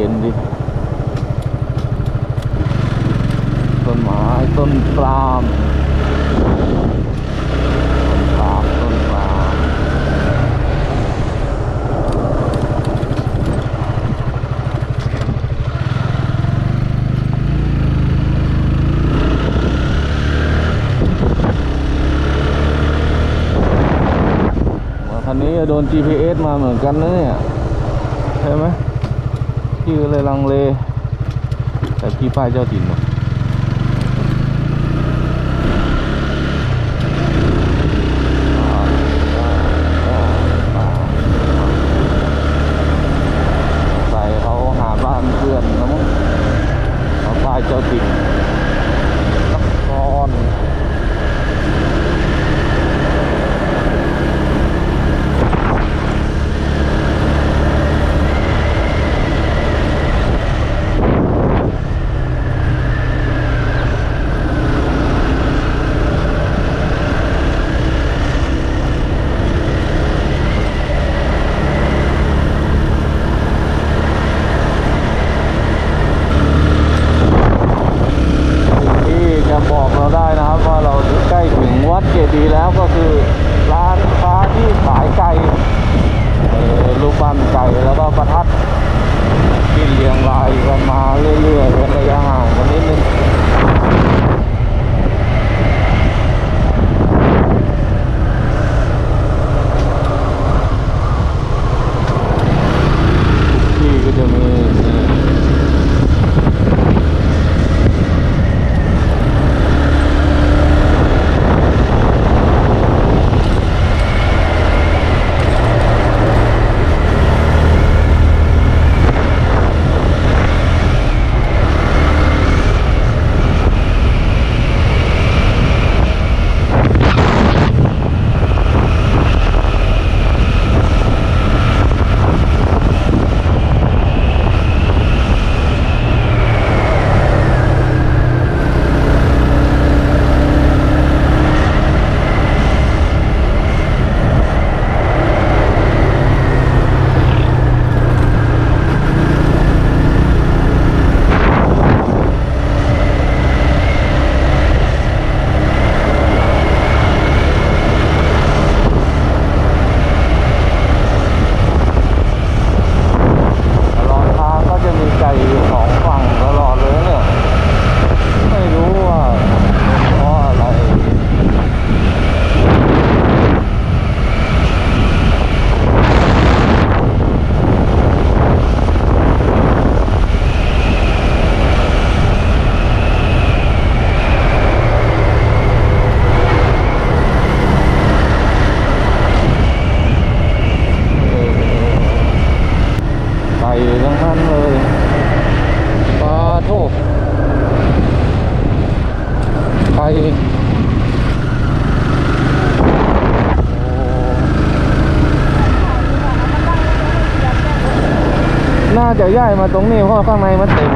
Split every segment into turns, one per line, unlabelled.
ย็นดิต้นไม้ต้นปลามคันนี้โดน GPS มาเหมือนกันนะเนี่ย ใช่ไหม พี่ก็เลยลังเล แต่พี่ป้ายเจ้าถิ่นหมด น่าจะย้ายมาตรงนี้เพราะข้างในมันเต็ม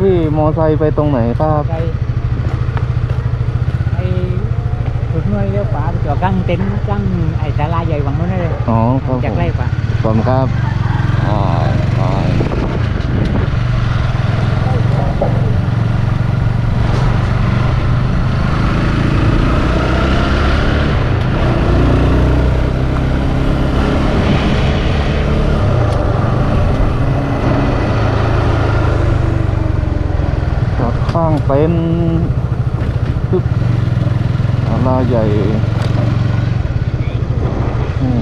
พี่มอไซค์ไปตรงไหนครับ
ไปไอ้ถึงหน่วยเลี้ยวขวาไปจอดกั้งเต็นท์กั้งไอ้ศาลาใหญ่วังนู้นเลย
อ๋อครับ
จากไร่กว่า
ขอบคุณครับอ่าอ่าจอดข้าง เต็นท์ปึ๊บศาลาใหญ่อืม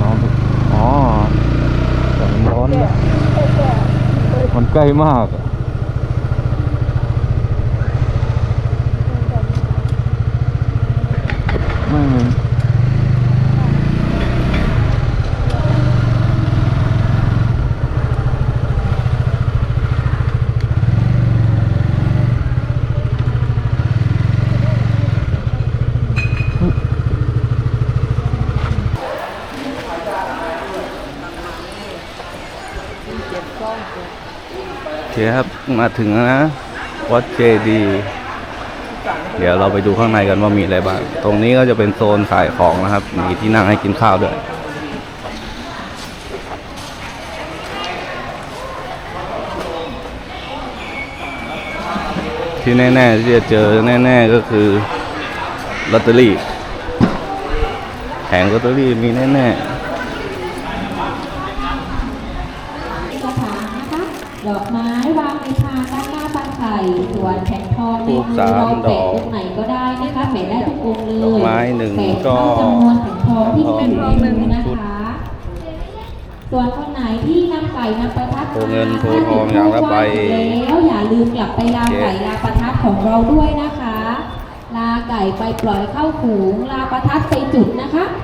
อ๋ออ๋อแต่มันร้อนนะมันใกล้มากอะไม่เหมือนโอเคครับมาถึงแล้วนะวัดเจดีย์เดี๋ยวเราไปดูข้างในกันว่ามีอะไรบ้าง ตรงนี้ก็จะเป็นโซนขายของนะครับ มีที่นั่งให้กินข้าวด้วย ที่แน่ๆที่จะเจอแน่ๆก็คือลอตเตอรี่แผงลอตเตอรี่มีแน่
กระถางนะคะ ดอกไม้วางในพานด้านหน้าบานไข่ ส่วนแผ่นทองในมือเราแปะตรงไหนก็ได้นะคะแปะได้ทุกองค์เลย
ดอกไม้หนึ่ง
แปะ
ก็
เท่าจำนวนแผ่นทองที่มีอยู่ในมือนะคะ ส่วนคนไหนที่นำไก่นำประทัด
โพเงินโพทองอย่างละใบ
แล้วอย่าลืมกลับไปลาไก่ลาประทัดของเราด้วยนะคะ ลาไก่ไปปล่อยเข้าฝูงลาประทัดไปจุดนะคะ
ๆ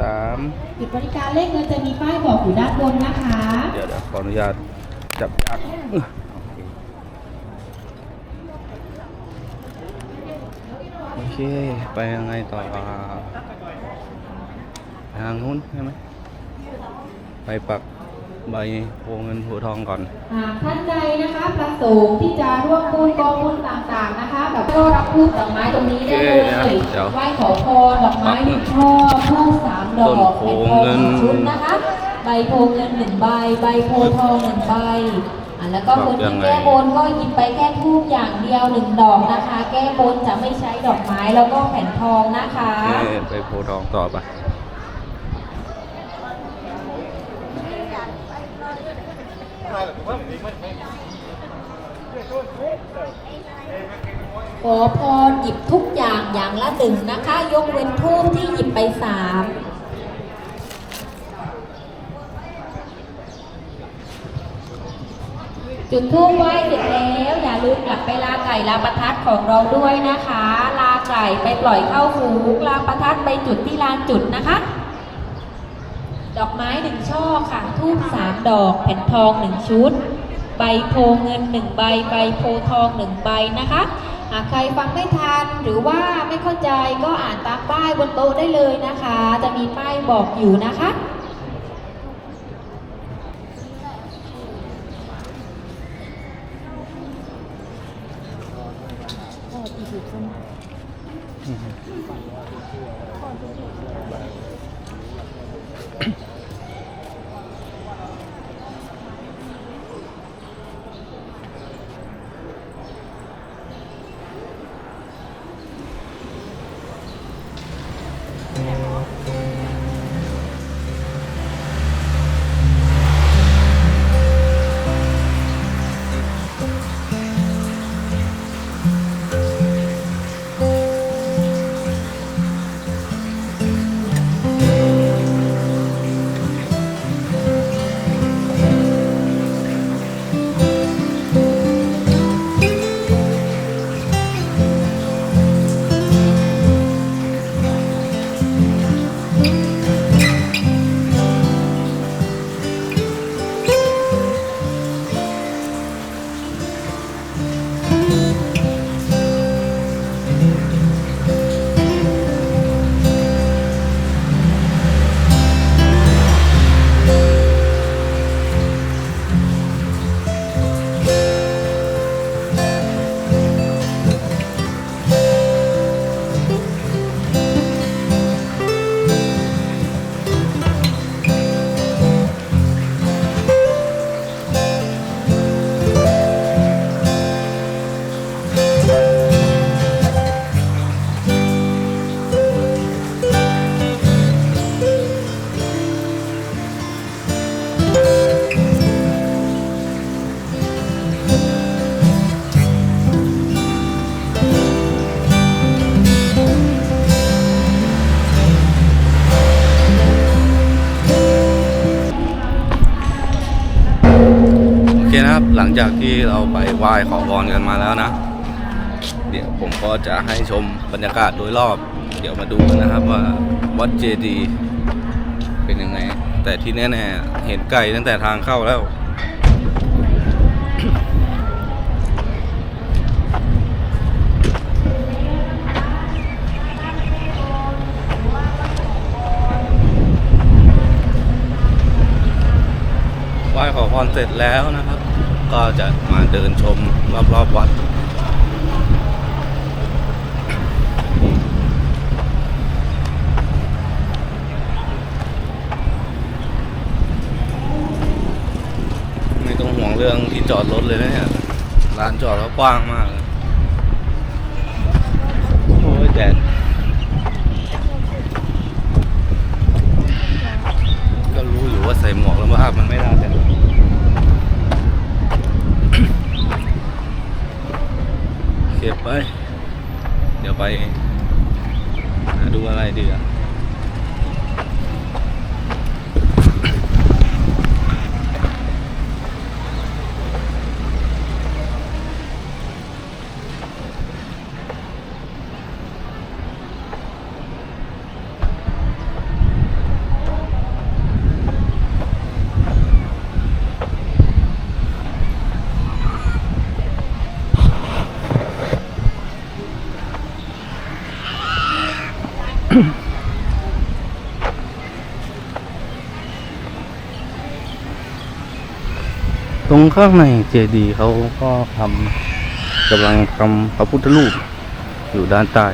สาม
จุดบริการเลขเงินจะมีป้ายบอกอยู่ด้านบนนะคะ
เดี๋ยวเดี๋ยวขออนุญาตจับยากโอเค ไปยังไงต่อไปทางนู้นใช่ไหมไปปักใบโพเงินโพทองก่อน
หากท่านใดนะคะประสงค์ที่จะร่วมบุญกองบุญต่างๆนะคะแบบก็รับรูปดอกไม้ตรงนี้ได้เล
โอเค
ย
เดี๋ยว
ไหว้ขอพรดอกไม้หนึ่งช่อทูบสามดอก
ต้นโพ
แผ่นทองหนึ่ง
เงิน
ชุดนะคะ ใบโพเงินหนึ่งใบ ใบโพทองหนึ่งใบ อะแล้วก็คน
ยั
ที่
งไง
แก้บนก็หยิบไปแค่ทูบอย่างเดียวหนึ่งดอกนะคะ แก้บนจะไม่ใช้ดอกไม้แล้วก็แผ่นทองนะคะ
โอเคไปโพทองต่อไป
ขอพรหยิบทุกอย่างอย่างละหนึ่งนะคะ ยกเว้นทูบที่หยิบไปสาม จุดทูบไหว้เสร็จแล้วอย่าลืมกลับไปลาไก่ลาประทัดของเราด้วยนะคะ ลาไก่ไปปล่อยเข้าฝูงลาประทัดไปจุดที่ลานจุดนะคะ ดอกไม้หนึ่งช่อค่ะทูบสามดอกแผ่นทองหนึ่งชุด ใบโพเงินหนึ่งใบใบโพทองหนึ่งใบนะคะหากใครฟังไม่ทันหรือว่าไม่เข้าใจก็อ่านตามป้ายบนโต๊ะได้เลยนะคะ จะมีป้ายบอกอยู่นะคะ
โหลังจากที่เราไปไหว้ขอพรกันมาแล้วนะ เดี๋ยวผมก็จะให้ชมบรรยากาศโดยรอบ เดี๋ยวมาดูกันนะครับว่าวัดเจดีย์เป็นยังไง แต่ที่แน่ๆเห็นไก่ตั้งแต่ทางเข้าแล้วไหว้ขอพรเสร็จแล้วนะครับ ก็จะมาเดินชมรอบๆวัดไม่ต้องห่วงเรื่องที่จอดรถเลยนะเนี่ยร้านจอดก็กว้างมาก โอ้ยแดดก็รู้อยู่ว่าใส่หมวกแล้วภาพมันไม่ได้แต เก็บไป เดี๋ยวไปหาดูอะไรดีอะ ข้างในเจดีย์เขาก็ทำกำลังทำพระพุทธรูปอยู่ด้านใต้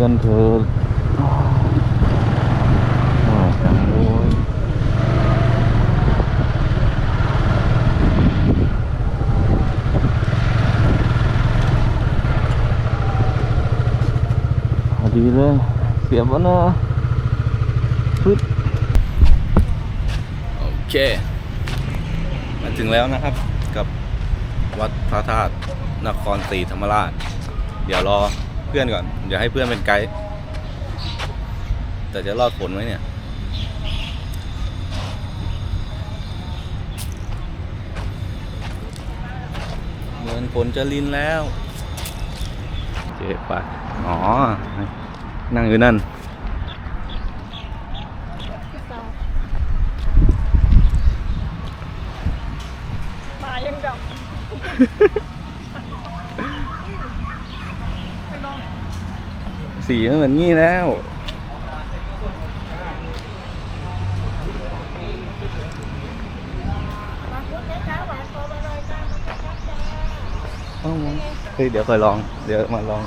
กันเถิด
โอ้ยพอดีเลยเสียบวะนะปึ๊ดโอเค มาถึงแล้วนะครับกับวัดพระธาตุนครศรีธรรมราช เดี๋ยวรอ เพื่อนก่อนเดี๋ยวให้เพื่อนเป็นไกด์แต่จะรอดผลไหมเนี่ยเหมือนผลจะลินแล้ว เจ๊ไปอ๋อ นั่งอยู่นั่น
มายังดอก
สี มันเหมือนงี้แล้วเฮ้ยเดี๋ยวค่อยลอง เดี๋ยวมาลอง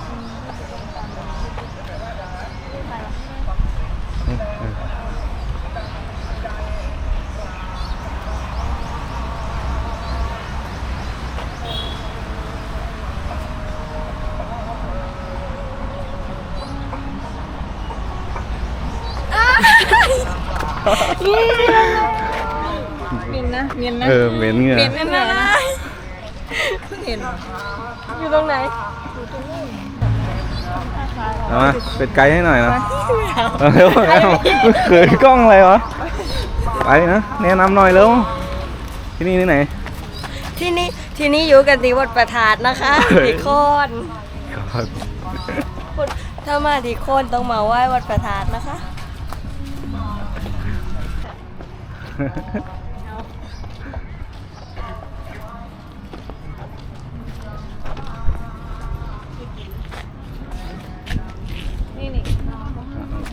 เมี
ยนนะเมียนนะ
เออเหม็นเงี้ย
เมียนนั่นนะเพิ่งเห็นอยู่ตรงไหน
เอามาเป็นไกด์ให้หน่อยนะเอาเร็วเร็วเขินกล้องอะไรวะไปนะแนะนำหน่อยเร็วที่นี่ที่ไหน
ที่นี่ที่นี่อยู่กันที่วัดประทานนะคะ
เฮ้ย
ที่โคนถ้ามาที่โคนต้องมาไหว้วัดประทานนะคะ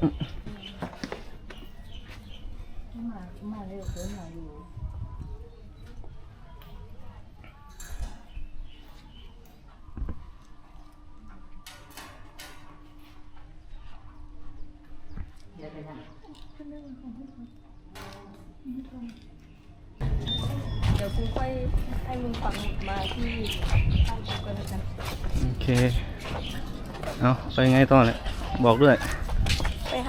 เดี๋
ยวกูค่อยให้มึงฟังมาที่บ้านกูกันแล้วกัน
โอเค เอาไปไงต่อเนี่ยบอกด้วย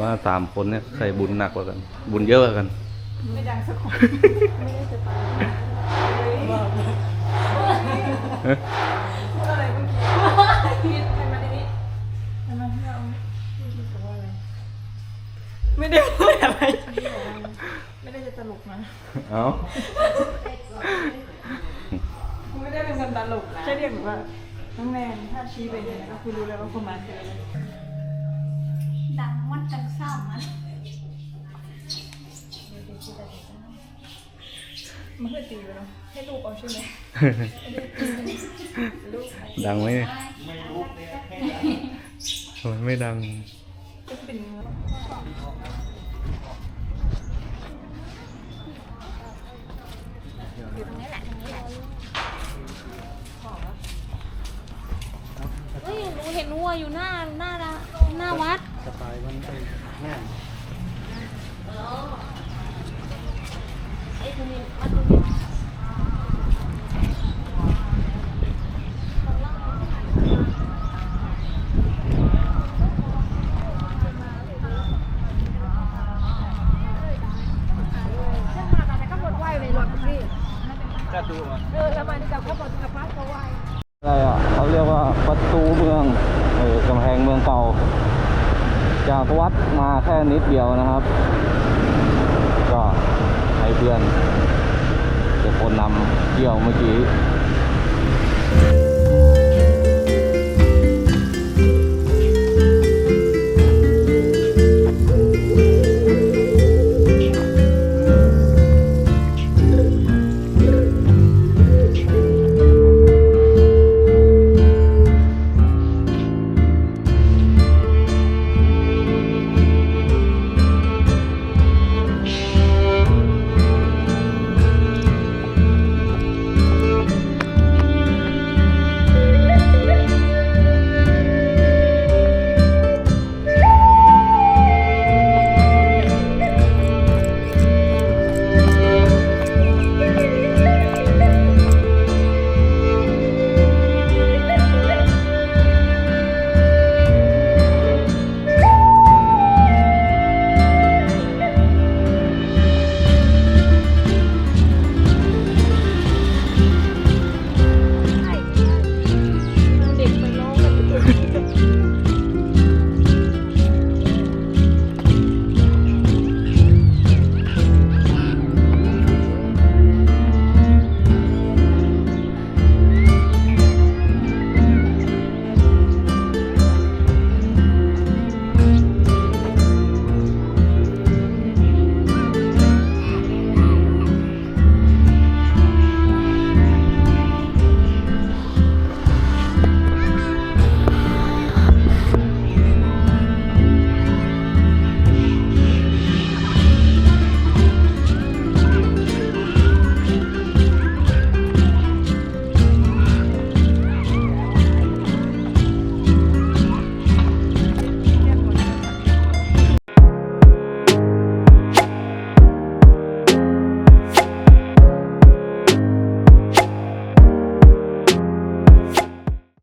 วมาดูกันว่าสามคนเนี่ยใครบุญหนักกว่ากัน บุญเยอะกว่ากัน
ไม่ดังสักคนไม่ได้จะตายพูดอะไรเมื่อกี้คิดให้มาในนี้ให้มาที่เราเมื่อกี้บอกว่าอะไรไม่ได้พูดอะไร ไม่ได้จะตลกนะ
เอ้า
กูไม่ได้เป็นคนตลกนะแค่เรียกหนูว่าน้องแนนถ้าชี้ไปอย่างนี้ก็คือรู้แล้วว่าคนมาคืออะไร
ดังมันจังซ้ำมัน
มันคือตีไปเนาะให้ลูกเอาใช่ไหม
ดังไหมเนี่ยทำไมไม่ดัง
ก็เป็น
เฮ้ยหนูเห็นวัวอยู่หน้าหน้าร้านหน้าวัด
อะไร 네, 아이고, 아이고. มื่อกี้